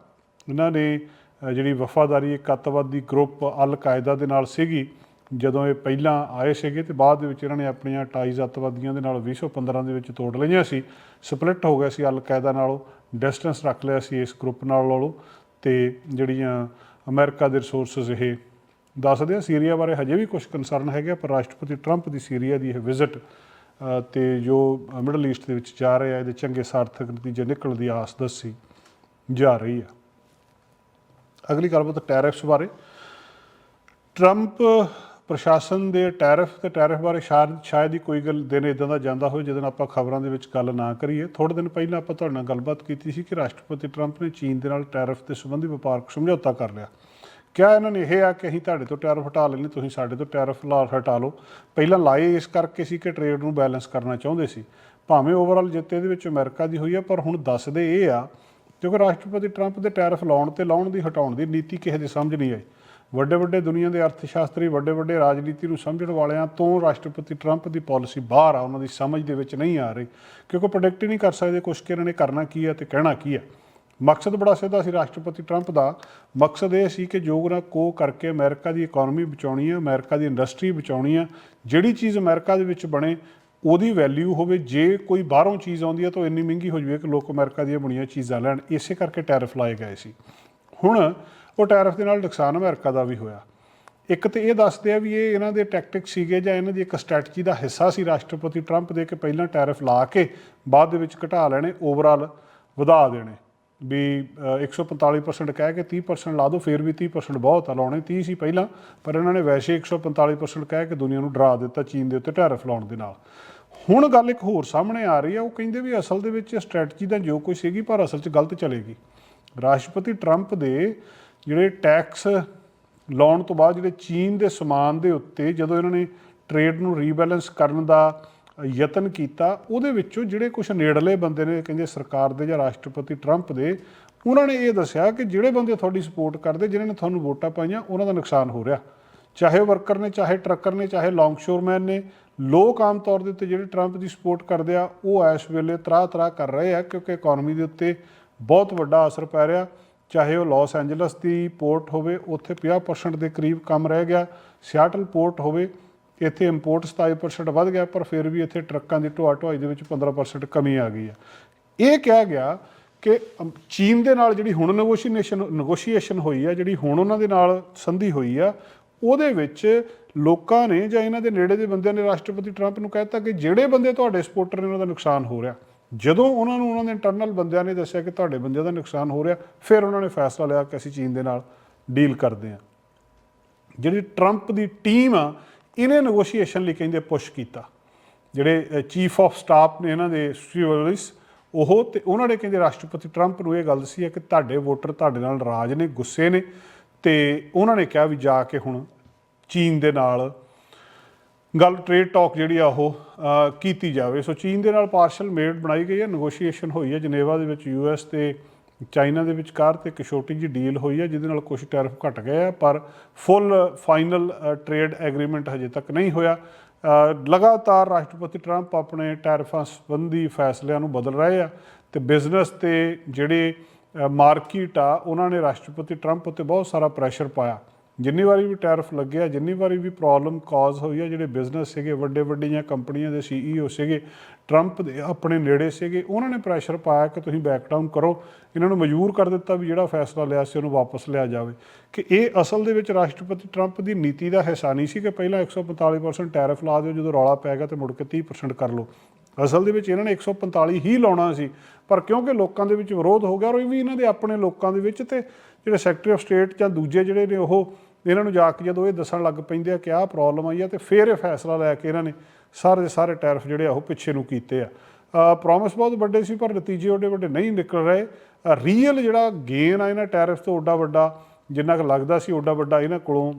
ਇਹਨਾਂ ਨੇ ਜਿਹੜੀ ਵਫਾਦਾਰੀ ਇੱਕ ਅੱਤਵਾਦੀ ਗਰੁੱਪ ਅਲ ਕਾਇਦਾ ਦੇ ਨਾਲ ਸੀਗੀ, ਜਦੋਂ ਇਹ ਪਹਿਲਾਂ ਆਏ ਸੀਗੇ ਤੇ ਬਾਅਦ ਦੇ ਵਿੱਚ ਇਹਨਾਂ ਨੇ ਆਪਣੀਆਂ ਟਾਈਜ਼ ਅੱਤਵਾਦੀਆਂ ਦੇ ਨਾਲ 2015 ਦੇ ਵਿੱਚ ਤੋੜ ਲਈਆਂ ਸੀ। ਸਪਲਿਟ ਹੋ ਗਿਆ ਸੀ ਅਲ ਕਾਇਦਾ ਨਾਲੋਂ, ਡਿਸਟੈਂਸ ਰੱਖ ਲਿਆ ਸੀ ਇਸ ਗਰੁੱਪ ਨਾਲ ਨਾਲੋਂ ਤੇ ਜਿਹੜੀਆਂ ਅਮਰੀਕਾ ਦੇ ਰਿਸੋਰਸਸ ਇਹ ਦੱਸਦੇ ਆ। ਸੀਰੀਆ ਬਾਰੇ ਹਜੇ ਵੀ ਕੁਝ ਕੰਸਰਨ ਹੈਗਾ ਪਰ ਰਾਸ਼ਟਰਪਤੀ ਟਰੰਪ ਦੀ ਸੀਰੀਆ ਦੀ ਇਹ ਵਿਜ਼ਿਟ ਤੇ ਜੋ ਮਿਡਲ ਈਸਟ ਦੇ ਵਿੱਚ ਜਾ ਰਿਹਾ, ਇਹਦੇ ਚੰਗੇ ਸਾਰਥਕ ਨਤੀਜੇ ਨਿਕਲਣ ਦੀ ਆਸ ਦੱਸੀ ਜਾ ਰਹੀ ਆ ਅਗਲੀ ਗੱਲਬਾਤ ਟੈਰਿਫਸ ਬਾਰੇ। ਟਰੰਪ ਪ੍ਰਸ਼ਾਸਨ ਦੇ ਟੈਰਿਫ ਤੇ ਟੈਰਿਫ ਬਾਰੇ ਸ਼ਾਇਦ ਸ਼ਾਇਦ ਹੀ ਕੋਈ ਗੱਲ ਦਿਨ ਇਦਾਂ ਦਾ ਜਾਂਦਾ ਹੋਵੇ ਜਦੋਂ ਆਪਾਂ ਖਬਰਾਂ ਦੇ ਵਿੱਚ ਗੱਲ ਨਾ ਕਰੀਏ। ਥੋੜੇ ਦਿਨ ਪਹਿਲਾਂ ਆਪਾਂ ਤੁਹਾਡੇ ਨਾਲ ਗੱਲਬਾਤ ਕੀਤੀ ਸੀ ਕਿ ਰਾਸ਼ਟਰਪਤੀ ਟਰੰਪ ਨੇ ਚੀਨ ਦੇ ਨਾਲ ਟੈਰਿਫ ਦੇ ਸੰਬੰਧੀ ਵਪਾਰਕ ਸਮਝੌਤਾ ਕਰ ਲਿਆ। ਕਿਹਾ ਇਹਨਾਂ ਨੇ ਇਹ ਆ ਕਿ ਅਸੀਂ ਤੁਹਾਡੇ ਤੋਂ ਟੈਰਫ ਹਟਾ ਲੈਣੇ ਤੁਸੀਂ ਸਾਡੇ ਤੋਂ ਟੈਰਫ ਲਾ ਹਟਾ ਲਓ। ਪਹਿਲਾਂ ਲਾਏ ਇਸ ਕਰਕੇ ਸੀ ਕਿ ਟ੍ਰੇਡ ਨੂੰ ਬੈਲੈਂਸ ਕਰਨਾ ਚਾਹੁੰਦੇ ਸੀ। ਭਾਵੇਂ ਓਵਰਆਲ ਜਿੱਤ ਇਹਦੇ ਵਿੱਚ ਅਮਰੀਕਾ ਦੀ ਹੋਈ ਆ, ਪਰ ਹੁਣ ਦੱਸਦੇ ਇਹ ਆ, ਕਿਉਂਕਿ ਰਾਸ਼ਟਰਪਤੀ ਟਰੰਪ ਦੇ ਟੈਰਫ ਲਾਉਣ ਤੇ ਲਾਉਣ ਦੀ, ਹਟਾਉਣ ਦੀ ਨੀਤੀ ਕਿਸੇ ਦੀ ਸਮਝ ਨਹੀਂ ਆਈ। ਵੱਡੇ ਵੱਡੇ ਦੁਨੀਆ ਦੇ ਅਰਥਸ਼ਾਸਤਰੀ, ਵੱਡੇ ਵੱਡੇ ਰਾਜਨੀਤੀ ਨੂੰ ਸਮਝਣ ਵਾਲਿਆਂ ਤੋਂ ਰਾਸ਼ਟਰਪਤੀ ਟਰੰਪ ਦੀ ਪਾਲਿਸੀ ਬਾਹਰ ਆ, ਉਹਨਾਂ ਦੀ ਸਮਝ ਦੇ ਵਿੱਚ ਨਹੀਂ ਆ ਰਹੀ, ਕਿਉਂਕਿ ਪ੍ਰੋਡਕਟ ਹੀ ਨਹੀਂ ਕਰ ਸਕਦੇ ਕੁਛ ਕਿ ਇਹਨਾਂ ਨੇ ਕਰਨਾ ਕੀ ਹੈ ਤੇ ਕਹਿਣਾ ਕੀ ਹੈ ਮਕਸਦ ਬੜਾ ਸਿੱਧਾ ਸੀ ਰਾਸ਼ਟਰਪਤੀ ਟਰੰਪ ਦਾ। ਮਕਸਦ ਇਹ ਸੀ ਕਿ ਯੋਗ ਨਾਲ ਕੋ ਕਰਕੇ ਅਮਰੀਕਾ ਦੀ ਇਕਨੋਮੀ ਬਚਾਉਣੀ ਹੈ, ਅਮਰੀਕਾ ਦੀ ਇੰਡਸਟਰੀ ਬਚਾਉਣੀ ਹੈ, ਜਿਹੜੀ ਚੀਜ਼ ਅਮਰੀਕਾ ਦੇ ਵਿੱਚ ਬਣੇ, ਉਹਦੀ ਵੈਲਿਊ ਹੋਵੇ। ਜੇ ਕੋਈ ਬਾਹਰੋਂ ਚੀਜ਼ ਆਉਂਦੀ ਹੈ ਤਾਂ ਇੰਨੀ ਮਹਿੰਗੀ ਹੋ ਜਾਵੇ ਕਿ ਲੋਕ ਅਮਰੀਕਾ ਦੀਆਂ ਬਣੀਆਂ ਚੀਜ਼ਾਂ ਲੈਣ। ਇਸੇ ਕਰਕੇ ਟੈਰਿਫ ਲਾਏ ਗਏ ਸੀ। ਹੁਣ ਉਹ ਟੈਰਿਫ ਦੇ ਨਾਲ ਨੁਕਸਾਨ ਅਮਰੀਕਾ ਦਾ ਵੀ ਹੋਇਆ। ਇੱਕ ਤੇ ਇਹ ਦੱਸਦੇ ਆ ਵੀ ਇਹ ਇਹਨਾਂ ਦੇ ਟੈਕਟਿਕ ਸੀਗੇ ਜਾਂ ਇਹਨਾਂ ਦੀ ਇੱਕ ਸਟ੍ਰੈਟਜੀ ਦਾ ਹਿੱਸਾ ਸੀ ਰਾਸ਼ਟਰਪਤੀ ਟਰੰਪ ਦੇ ਕਿ ਪਹਿਲਾਂ ਟੈਰਿਫ ਲਾ ਕੇ ਬਾਅਦ ਦੇ ਵਿੱਚ ਘਟਾ ਲੈਣੇ ਓਵਰਆਲ ਵਧਾ ਦੇਣੇ। ਵੀ ਅ, 145% ਕਹਿ ਕੇ 30% ਲਾ ਦਿਓ ਫਿਰ ਵੀ 30% ਬਹੁਤ ਆ ਲਾਉਣੇ 30 ਸੀ ਪਹਿਲਾਂ ਪਰ ਇਹਨਾਂ ਨੇ ਵੈਸੇ 145% ਕਹਿ ਕੇ ਦੁਨੀਆ ਨੂੰ ਡਰਾ ਦਿੱਤਾ ਚੀਨ ਦੇ ਉੱਤੇ ਟੈਰਿਫ ਲਾਉਣ ਦੇ ਨਾਲ। ਹੁਣ ਗੱਲ ਇੱਕ ਹੋਰ ਸਾਹਮਣੇ ਆ ਰਹੀ ਹੈ ਉਹ ਕਹਿੰਦੇ ਵੀ ਅਸਲ ਦੇ ਵਿੱਚ ਸਟ੍ਰੈਟਜੀ ਤਾਂ ਜੋ ਕੁਝ ਸੀਗੀ ਪਰ ਅਸਲ 'ਚ ਗਲਤ ਚਲੇਗੀ। ਰਾਸ਼ਟਰਪਤੀ ਟਰੰਪ ਦੇ ਜਿਹੜੇ ਟੈਕਸ ਲਾਉਣ ਤੋਂ ਬਾਅਦ ਜਿਹੜੇ ਚੀਨ ਦੇ ਸਮਾਨ ਦੇ ਉੱਤੇ ਜਦੋਂ ਇਹਨਾਂ ਨੇ ਟ੍ਰੇਡ ਨੂੰ ਰੀਬੈਲੈਂਸ ਕਰਨ ਦਾ ਯਤਨ ਕੀਤਾ, ਉਹਦੇ ਵਿੱਚੋਂ ਜਿਹੜੇ ਕੁਝ ਨੇੜਲੇ ਬੰਦੇ ਨੇ, ਕਹਿੰਦੇ ਸਰਕਾਰ ਦੇ ਜਾਂ ਰਾਸ਼ਟਰਪਤੀ ਟਰੰਪ ਦੇ, ਉਹਨਾਂ ਨੇ ਇਹ ਦੱਸਿਆ ਕਿ ਜਿਹੜੇ ਬੰਦੇ ਤੁਹਾਡੀ ਸਪੋਰਟ ਕਰਦੇ ਜਿਨ੍ਹਾਂ ਨੇ ਤੁਹਾਨੂੰ ਵੋਟਾਂ ਪਾਈਆਂ, ਉਹਨਾਂ ਦਾ ਨੁਕਸਾਨ ਹੋ ਰਿਹਾ। ਚਾਹੇ ਉਹ ਵਰਕਰ ਨੇ, ਚਾਹੇ ਟਰੱਕਰ ਨੇ, ਚਾਹੇ ਲੌਂਗਸ਼ੋਰਮੈਨ ਨੇ, ਲੋਕ ਆਮ ਤੌਰ ਦੇ ਉੱਤੇ ਜਿਹੜੇ ਟਰੰਪ ਦੀ ਸਪੋਰਟ ਕਰਦੇ ਆ, ਉਹ ਇਸ ਵੇਲੇ ਤਰਾ ਤਰਾ ਕਰ ਰਹੇ ਆ, ਕਿਉਂਕਿ ਇਕਨੋਮੀ ਦੇ ਉੱਤੇ ਬਹੁਤ ਵੱਡਾ ਅਸਰ ਪੈ ਰਿਹਾ। ਚਾਹੇ ਉਹ ਲਾਸ ਐਂਜਲਸ ਦੀ ਪੋਰਟ ਹੋਵੇ, ਉੱਥੇ 50% ਦੇ ਕਰੀਬ ਕੰਮ ਰਹਿ ਗਿਆ ਸਿਆਟਲ ਪੋਰਟ ਹੋਵੇ ਇੱਥੇ ਇੰਪੋਰਟ 27% ਵੱਧ ਗਿਆ, ਪਰ ਫਿਰ ਵੀ ਇੱਥੇ ਟਰੱਕਾਂ ਦੀ ਢੋਆ ਢੁਆਈ ਦੇ ਵਿੱਚ 15% ਕਮੀ ਆ ਗਈ ਆ। ਇਹ ਕਿਹਾ ਗਿਆ ਕਿ ਚੀਨ ਦੇ ਨਾਲ ਜਿਹੜੀ ਹੁਣ ਨੈਗੋਸ਼ੀਏਸ਼ਨ ਨੈਗੋਸ਼ੀਏਸ਼ਨ ਹੋਈ ਆ, ਜਿਹੜੀ ਹੁਣ ਉਹਨਾਂ ਦੇ ਨਾਲ ਸੰਧੀ ਹੋਈ ਆ, ਉਹਦੇ ਵਿੱਚ ਲੋਕਾਂ ਨੇ ਜਾਂ ਇਹਨਾਂ ਦੇ ਨੇੜੇ ਦੇ ਬੰਦਿਆਂ ਨੇ ਰਾਸ਼ਟਰਪਤੀ ਟਰੰਪ ਨੂੰ ਕਹਿਤਾ ਕਿ ਜਿਹੜੇ ਬੰਦੇ ਤੁਹਾਡੇ ਸਪੋਰਟਰ ਨੇ, ਉਹਨਾਂ ਦਾ ਨੁਕਸਾਨ ਹੋ ਰਿਹਾ। ਜਦੋਂ ਉਹਨਾਂ ਨੂੰ ਉਹਨਾਂ ਦੇ ਇੰਟਰਨਲ ਬੰਦਿਆਂ ਨੇ ਦੱਸਿਆ ਕਿ ਤੁਹਾਡੇ ਬੰਦਿਆਂ ਦਾ ਨੁਕਸਾਨ ਹੋ ਰਿਹਾ, ਫਿਰ ਉਹਨਾਂ ਨੇ ਫੈਸਲਾ ਲਿਆ ਕਿ ਅਸੀਂ ਚੀਨ ਦੇ ਨਾਲ ਡੀਲ ਕਰਦੇ ਹਾਂ। ਜਿਹੜੀ ਟਰੰਪ ਦੀ ਟੀਮ ਆ ਇਹਨੇ ਨੈਗੋਸ਼ੀਏਸ਼ਨ ਲਈ ਕਹਿੰਦੇ ਪੁਸ਼ ਕੀਤਾ। ਜਿਹੜੇ ਚੀਫ ਆਫ ਸਟਾਫ ਨੇ ਇਹਨਾਂ ਦੇ ਸਟੀਵਲਿਸ ਉਹ ਤੇ ਉਹਨਾਂ ਨੇ ਕਹਿੰਦੇ ਰਾਸ਼ਟਰਪਤੀ ਟਰੰਪ ਨੂੰ ਇਹ ਗੱਲ ਦੱਸੀ ਹੈ ਕਿ ਤੁਹਾਡੇ ਵੋਟਰ ਤੁਹਾਡੇ ਨਾਲ ਰਾਜ ਨੇ, ਗੁੱਸੇ ਨੇ, ਤੇ ਉਹਨਾਂ ਨੇ ਕਿਹਾ ਵੀ ਜਾ ਕੇ ਹੁਣ ਚੀਨ ਦੇ ਨਾਲ ਗੱਲ ਟ੍ਰੇਡ ਟਾਕ ਜਿਹੜੀ ਆ ਉਹ ਕੀਤੀ ਜਾਵੇ। ਸੋ ਚੀਨ ਦੇ ਨਾਲ ਪਾਰਸ਼ਲ ਮੇਡ ਬਣਾਈ ਗਈ ਹੈ ਨੈਗੋਸ਼ੀਏਸ਼ਨ ਹੋਈ ਹੈ ਜਨੇਵਾ ਦੇ ਵਿੱਚ ਯੂਐਸ ਤੇ ਚਾਈਨਾ ਦੇ ਵਿਚਕਾਰ ਤੇ ਇੱਕ ਛੋਟੀ ਜਿਹੀ ਡੀਲ ਹੋਈ ਹੈ, ਜਿਹਦੇ ਨਾਲ ਕੁਝ ਟੈਰਿਫ ਘਟ ਗਏ ਆ, ਪਰ ਫੁੱਲ ਫਾਈਨਲ ਟ੍ਰੇਡ ਐਗਰੀਮੈਂਟ ਹਜੇ ਤੱਕ ਨਹੀਂ ਹੋਇਆ। ਲਗਾਤਾਰ ਰਾਸ਼ਟਰਪਤੀ ਟਰੰਪ ਆਪਣੇ ਟੈਰਿਫਾਂ ਸੰਬੰਧੀ ਫੈਸਲਿਆਂ ਨੂੰ ਬਦਲ ਰਹੇ ਆ ਤੇ ਬਿਜ਼ਨਸ ਤੇ ਜਿਹੜੇ ਮਾਰਕੀਟ ਆ, ਉਹਨਾਂ ਨੇ ਰਾਸ਼ਟਰਪਤੀ ਟਰੰਪ ਉੱਤੇ ਬਹੁਤ ਸਾਰਾ ਪ੍ਰੈਸ਼ਰ ਪਾਇਆ। ਜਿੰਨੀ ਵਾਰੀ ਵੀ ਟੈਰਫ ਲੱਗਿਆ ਜਿੰਨੀ ਵਾਰੀ ਵੀ ਪ੍ਰੋਬਲਮ ਕਾਜ਼ ਹੋਈ ਆ, ਜਿਹੜੇ ਬਿਜ਼ਨਸ ਸੀਗੇ, ਵੱਡੇ ਵੱਡੀਆਂ ਕੰਪਨੀਆਂ ਦੇ ਸੀਈਓ ਸੀਗੇ ਟਰੰਪ ਦੇ ਆਪਣੇ ਨੇੜੇ ਸੀਗੇ, ਉਹਨਾਂ ਨੇ ਪ੍ਰੈਸ਼ਰ ਪਾਇਆ ਕਿ ਤੁਸੀਂ ਬੈਕ ਡਾਊਨ ਕਰੋ। ਇਹਨਾਂ ਨੂੰ ਮਜਬੂਰ ਕਰ ਦਿੱਤਾ ਵੀ ਜਿਹੜਾ ਫੈਸਲਾ ਲਿਆ ਸੀ, ਉਹਨੂੰ ਵਾਪਸ ਲਿਆ ਜਾਵੇ। ਕਿ ਇਹ ਅਸਲ ਦੇ ਵਿੱਚ ਰਾਸ਼ਟਰਪਤੀ ਟਰੰਪ ਦੀ ਨੀਤੀ ਦਾ ਹਿੱਸਾ ਨਹੀਂ ਸੀ ਕਿ ਪਹਿਲਾਂ 145% ਟੈਰਫ ਲਾ ਦਿਓ, ਜਦੋਂ ਰੌਲਾ ਪੈ ਗਿਆ ਤੇ ਮੁੜ ਕੇ 30% ਕਰ ਲਓ। ਅਸਲ ਦੇ ਵਿੱਚ ਇਹਨਾਂ ਨੇ 145 ਹੀ ਲਾਉਣਾ ਸੀ, ਪਰ ਕਿਉਂਕਿ ਲੋਕਾਂ ਦੇ ਵਿੱਚ ਵਿਰੋਧ ਹੋ ਗਿਆ ਔਰ ਇਹ ਵੀ ਇਹਨਾਂ ਦੇ ਆਪਣੇ ਲੋਕਾਂ ਦੇ ਵਿੱਚ ਤੇ ਜਿਹੜੇ ਸੈਕਟਰੀ ਆਫ ਸਟੇਟ ਜਾਂ ਦੂਜੇ ਜਿਹੜੇ ਨੇ ਉਹ ਇਹਨਾਂ ਨੂੰ ਜਾ ਕੇ ਜਦੋਂ ਇਹ ਦੱਸਣ ਲੱਗ ਪੈਂਦੇ ਆ ਕਿ ਆਹ ਪ੍ਰੋਬਲਮ ਆਈ ਆ ਤੇ ਫਿਰ ਇਹ ਫੈਸਲਾ ਲੈ ਕੇ ਇਹਨਾਂ ਨੇ ਸਾਰੇ ਦੇ ਸਾਰੇ ਟੈਰਿਫ ਜਿਹੜੇ ਆ ਉਹ ਪਿੱਛੇ ਨੂੰ ਕੀਤੇ ਆ। ਪ੍ਰੋਮਿਸ ਬਹੁਤ ਵੱਡੇ ਸੀ, ਪਰ ਨਤੀਜੇ ਉਹਦੇ ਵੱਡੇ ਨਹੀਂ ਨਿਕਲ ਰਹੇ। ਰੀਅਲ ਜਿਹੜਾ ਗੇਨ ਆ ਇਹਨਾਂ ਟੈਰਿਫ ਤੋਂ ਓਡਾ ਵੱਡਾ, ਜਿੰਨਾ ਕੁ ਲੱਗਦਾ ਸੀ ਓਡਾ ਵੱਡਾ ਇਹਨਾਂ ਕੋਲੋਂ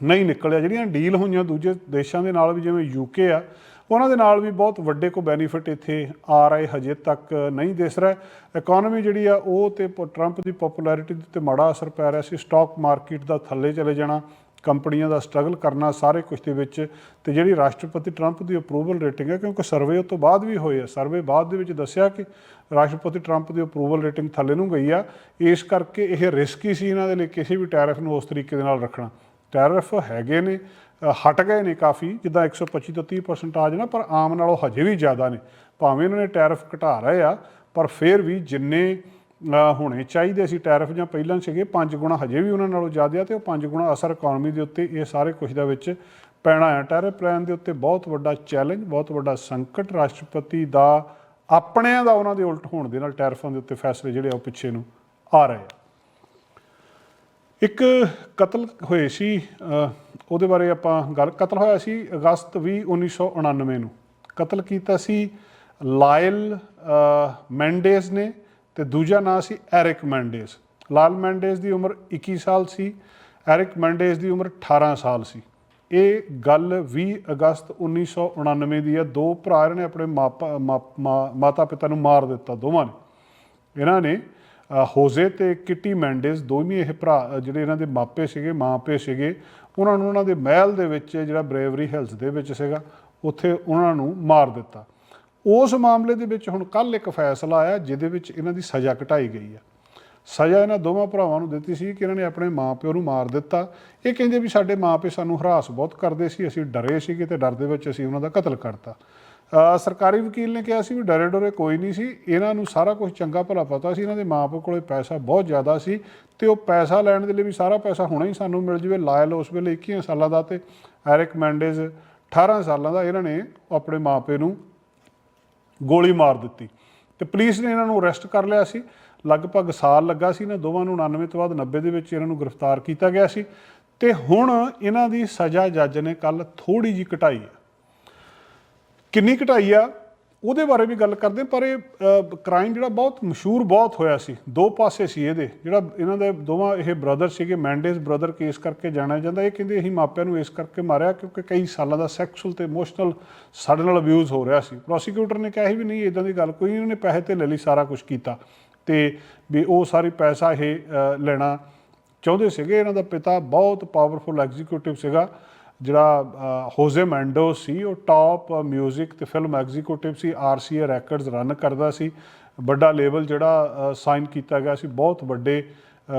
ਨਹੀਂ ਨਿਕਲਿਆ। ਜਿਹੜੀਆਂ ਡੀਲ ਹੋਈਆਂ ਦੂਜੇ ਦੇਸ਼ਾਂ ਦੇ ਨਾਲ ਵੀ, ਜਿਵੇਂ ਯੂਕੇ ਆ ਉਹਨਾਂ ਦੇ ਨਾਲ ਵੀ ਬਹੁਤ ਵੱਡੇ ਕੋ ਬੈਨੀਫਿਟ ਇੱਥੇ ਆ ਰਹੇ, ਹਜੇ ਤੱਕ ਨਹੀਂ ਦਿਸ ਰਿਹਾ। ਇਕਨੋਮੀ ਜਿਹੜੀ ਆ, ਉਹ ਤੇ ਪ- ਟਰੰਪ ਦੀ ਪਪੂਲੈਰਿਟੀ ਤੇ ਮਾੜਾ ਅਸਰ ਪੈ ਰਿਹਾ ਸੀ। ਸਟਾਕ ਮਾਰਕੀਟ ਦਾ ਥੱਲੇ ਚਲੇ ਜਾਣਾ, ਕੰਪਨੀਆਂ ਦਾ ਸਟਰਗਲ ਕਰਨਾ, ਸਾਰੇ ਕੁਝ ਦੇ ਵਿੱਚ। ਤੇ ਜਿਹੜੀ ਰਾਸ਼ਟਰਪਤੀ ਟਰੰਪ ਦੀ ਅਪਰੂਵਲ ਰੇਟਿੰਗ ਹੈ ਕਿਉਂਕਿ ਸਰਵੇ ਉਸ ਤੋਂ ਬਾਅਦ ਵੀ ਹੋਏ ਆ। ਸਰਵੇ ਬਾਅਦ ਦੇ ਵਿੱਚ ਦੱਸਿਆ ਕਿ ਰਾਸ਼ਟਰਪਤੀ ਟਰੰਪ ਦੀ ਅਪਰੂਵਲ ਰੇਟਿੰਗ ਥੱਲੇ ਨੂੰ ਗਈ ਆ। ਇਸ ਕਰਕੇ ਇਹ ਰਿਸਕੀ ਸੀ ਇਹਨਾਂ ਦੇ ਲਈ, ਕਿਸੇ ਵੀ ਟੈਰਿਫ ਨੂੰ ਉਸ ਤਰੀਕੇ ਦੇ ਨਾਲ ਰੱਖਣਾ। ਟੈਰਿਫ ਹੈਗੇ ਨੇ ਹਟ ਗਏ ਨੇ ਕਾਫੀ, ਜਿੱਦਾਂ 125 ਤੋਂ 30% ਆ ਜਾਣਾ, ਪਰ ਆਮ ਨਾਲੋਂ ਹਜੇ ਵੀ ਜ਼ਿਆਦਾ ਨੇ। ਭਾਵੇਂ ਇਹਨਾਂ ਨੇ ਟੈਰਿਫ ਘਟਾ ਰਹੇ ਆ, ਪਰ ਫਿਰ ਵੀ ਜਿੰਨੇ ਹੋਣੇ ਚਾਹੀਦੇ ਸੀ ਟੈਰਿਫ, ਜਾਂ ਪਹਿਲਾਂ ਸੀਗੇ, ਪੰਜ ਗੁਣਾ ਹਜੇ ਵੀ ਉਹਨਾਂ ਨਾਲੋਂ ਜ਼ਿਆਦਾ ਆ, ਤੇ ਉਹ ਪੰਜ ਗੁਣਾ ਅਸਰ ਇਕਨੋਮੀ ਦੇ ਉੱਤੇ ਇਹ ਸਾਰੇ ਕੁਝ ਦਾ ਵਿੱਚ ਪੈਣਾ ਹੈ ਟੈਰਿਫ ਪਲਾਨ ਦੇ ਉੱਤੇ ਬਹੁਤ ਵੱਡਾ ਚੈਲੰਜ ਬਹੁਤ ਵੱਡਾ ਸੰਕਟ ਰਾਸ਼ਟਰਪਤੀ ਦਾ, ਆਪਣਿਆਂ ਦਾ ਉਹਨਾਂ ਦੇ ਉਲਟ ਹੋਣ ਦੇ ਨਾਲ ਟੈਰਿਫਾਂ ਦੇ ਉੱਤੇ ਫੈਸਲੇ ਜਿਹੜੇ ਆ ਉਹ ਪਿੱਛੇ ਨੂੰ ਆ ਰਹੇ ਆ। ਇੱਕ ਕਤਲ ਹੋਏ ਸੀ ਉਹਦੇ ਬਾਰੇ ਆਪਾਂ ਗੱਲ ਕਤਲ ਹੋਇਆ ਸੀ ਅਗਸਤ 20 1999 ਨੂੰ। ਕਤਲ ਕੀਤਾ ਸੀ ਲਾਇਲ ਅ, ਮੈਂਡੇਜ਼ ਨੇ ਤੇ ਦੂਜਾ ਨਾਂ ਸੀ ਐਰਿਕ ਮੈਂਡੇਜ਼। ਲਾਇਲ ਮੈਂਡੇਜ਼ ਦੀ ਉਮਰ 21 ਸਾਲ ਸੀ ਐਰਿਕ ਮੈਂਡੇਜ਼ ਦੀ ਉਮਰ 18 ਸਾਲ ਸੀ। ਇਹ ਗੱਲ 20 ਅਗਸਤ 1999 ਦੀ ਹੈ। ਦੋ ਭਰਾ ਨੇ ਆਪਣੇ ਮਾਪਾ ਮਾਤਾ ਪਿਤਾ ਨੂੰ ਮਾਰ ਦਿੱਤਾ ਦੋਵਾਂ ਨੇ। ਇਹਨਾਂ ਨੇ ਹੋਜ਼ੇ ਤੇ ਕਿਟੀ ਮੈਂਡੇਜ਼ ਦੋਵੇਂ ਇਹ ਭਰਾ ਜਿਹੜੇ ਇਹਨਾਂ ਦੇ ਮਾਪੇ ਸੀਗੇ ਮਾਪੇ ਸੀਗੇ, ਉਹਨਾਂ ਨੂੰ ਉਹਨਾਂ ਦੇ ਮਹਿਲ ਦੇ ਵਿੱਚ ਜਿਹੜਾ ਬਰੇਵਰੀ ਹਿਲਸ ਦੇ ਵਿੱਚ ਸੀਗਾ, ਉੱਥੇ ਉਹਨਾਂ ਨੂੰ ਮਾਰ ਦਿੱਤਾ। ਉਸ ਮਾਮਲੇ ਦੇ ਵਿੱਚ ਹੁਣ ਕੱਲ ਇੱਕ ਫੈਸਲਾ ਆਇਆ, ਜਿਹਦੇ ਵਿੱਚ ਇਹਨਾਂ ਦੀ ਸਜ਼ਾ ਘਟਾਈ ਗਈ ਆ। ਸਜ਼ਾ ਇਹਨਾਂ ਦੋਵਾਂ ਭਰਾਵਾਂ ਨੂੰ ਦਿੱਤੀ ਸੀ ਕਿ ਇਹਨਾਂ ਨੇ ਆਪਣੇ ਮਾਪਿਓ ਨੂੰ ਮਾਰ ਦਿੱਤਾ। ਇਹ ਕਹਿੰਦੇ ਵੀ ਸਾਡੇ ਮਾਪੇ ਸਾਨੂੰ ਹਰਾਸ ਬਹੁਤ ਕਰਦੇ ਸੀ, ਅਸੀਂ ਡਰੇ ਸੀਗੇ ਤੇ ਡਰ ਦੇ ਵਿੱਚ ਅਸੀਂ ਉਹਨਾਂ ਦਾ ਕਤਲ ਕਰਤਾ। ਸਰਕਾਰੀ ਵਕੀਲ ਨੇ ਕਿਹਾ ਸੀ ਵੀ ਡਰੇ ਡਰੇ ਕੋਈ ਨਹੀਂ ਸੀ। ਇਹਨਾਂ ਨੂੰ ਸਾਰਾ ਕੁਝ ਚੰਗਾ ਭਲਾ ਪਤਾ ਸੀ। ਇਹਨਾਂ ਦੇ ਮਾਪੇ ਕੋਲੇ ਪੈਸਾ ਬਹੁਤ ਜ਼ਿਆਦਾ ਸੀ ਤੇ ਉਹ ਪੈਸਾ ਲੈਣ ਦੇ ਲਈ ਵੀ ਸਾਰਾ ਪੈਸਾ ਹੋਣਾ ਹੀ ਸਾਨੂੰ ਮਿਲ ਜਵੇ। ਲਾਇਲ ਉਸ ਵੇਲੇ 21 ਸਾਲਾਂ ਦਾ ਤੇ ਐਰਿਕ ਮੈਂਡੇਜ਼ 18 ਸਾਲਾਂ ਦਾ ਇਹਨਾਂ ਨੇ ਆਪਣੇ ਮਾਪੇ ਨੂੰ ਗੋਲੀ ਮਾਰ ਦਿੱਤੀ ਤੇ ਪੁਲਿਸ ਨੇ ਇਹਨਾਂ ਨੂੰ ਅਰੈਸਟ ਕਰ ਲਿਆ ਸੀ। ਲਗਭਗ ਸਾਲ ਲੱਗਾ ਸੀ ਇਹਨਾਂ ਦੋਵਾਂ ਨੂੰ। 99 ਤੋਂ ਬਾਅਦ 90 ਦੇ ਵਿੱਚ ਇਹਨਾਂ ਨੂੰ ਗ੍ਰਿਫਤਾਰ ਕੀਤਾ ਗਿਆ ਸੀ ਤੇ ਹੁਣ ਇਹਨਾਂ ਦੀ ਸਜ਼ਾ ਜੱਜ ਨੇ ਕੱਲ ਥੋੜੀ ਜੀ ਘਟਾਈ ਹੈ। ਕਿੰਨੀ ਘਟਾਈ ਆ, ਉਹਦੇ ਬਾਰੇ ਵੀ ਗੱਲ ਕਰਦੇ ਪਰ ਇਹ ਕ੍ਰਾਈਮ ਜਿਹੜਾ ਬਹੁਤ ਮਸ਼ਹੂਰ ਬਹੁਤ ਹੋਇਆ ਸੀ, ਦੋ ਪਾਸੇ ਸੀ ਇਹਦੇ, ਜਿਹੜਾ ਇਹਨਾਂ ਦੇ ਦੋਵਾਂ ਇਹ ਬ੍ਰਦਰ ਸੀਗੇ ਮੈਂਡੇਸ ਬ੍ਰਦਰ ਕੇਸ ਕਰਕੇ ਜਾਣਿਆ ਜਾਂਦਾ, ਇਹ ਕਹਿੰਦੇ ਅਸੀਂ ਮਾਪਿਆਂ ਨੂੰ ਇਸ ਕਰਕੇ ਮਾਰਿਆ ਕਿਉਂਕਿ ਕਈ ਸਾਲਾਂ ਦਾ ਸੈਕਸ਼ੂਅਲ ਤੇ ਇਮੋਸ਼ਨਲ ਸਾਡੇ ਨਾਲ ਅਬਿਊਜ਼ ਹੋ ਰਿਹਾ ਸੀ। ਪ੍ਰੋਸੀਕਿਊਟਰ ਨੇ ਕਿਹਾ ਸੀ ਵੀ ਨਹੀਂ ਇਦਾਂ ਦੀ ਗੱਲ ਕੋਈ ਇਹਨੇ ਪੈਸੇ ਤੇ ਲੈ ਲਈ, ਸਾਰਾ ਕੁਝ ਕੀਤਾ। ਤੇ ਵੀ ਉਹ ਸਾਰੀ ਪੈਸਾ ਇਹ ਲੈਣਾ ਚਾਹੁੰਦੇ ਸੀਗੇ, ਇਹਨਾਂ ਦਾ ਪਿਤਾ ਬਹੁਤ ਪਾਵਰਫੁਲ ਐਗਜ਼ੀਕਿਊਟਿਵ ਸੀਗਾ। ਜਿਹੜਾ ਅ, ਹੋਜ਼ੇ ਮੈਂਡੋ ਸੀ ਉਹ ਟਾਪ 뮤직 ਤੇ ਫਿਲਮ ਐਗਜ਼ੀਕਿਊਟਿਵ ਸੀ ਆਰਸੀਏ ਰੈਕਰਡਸ ਰਨ ਕਰਦਾ ਸੀ। ਵੱਡਾ ਲੇਬਲ ਜਿਹੜਾ ਸਾਈਨ ਕੀਤਾ ਗਿਆ ਸੀ ਬਹੁਤ ਵੱਡੇ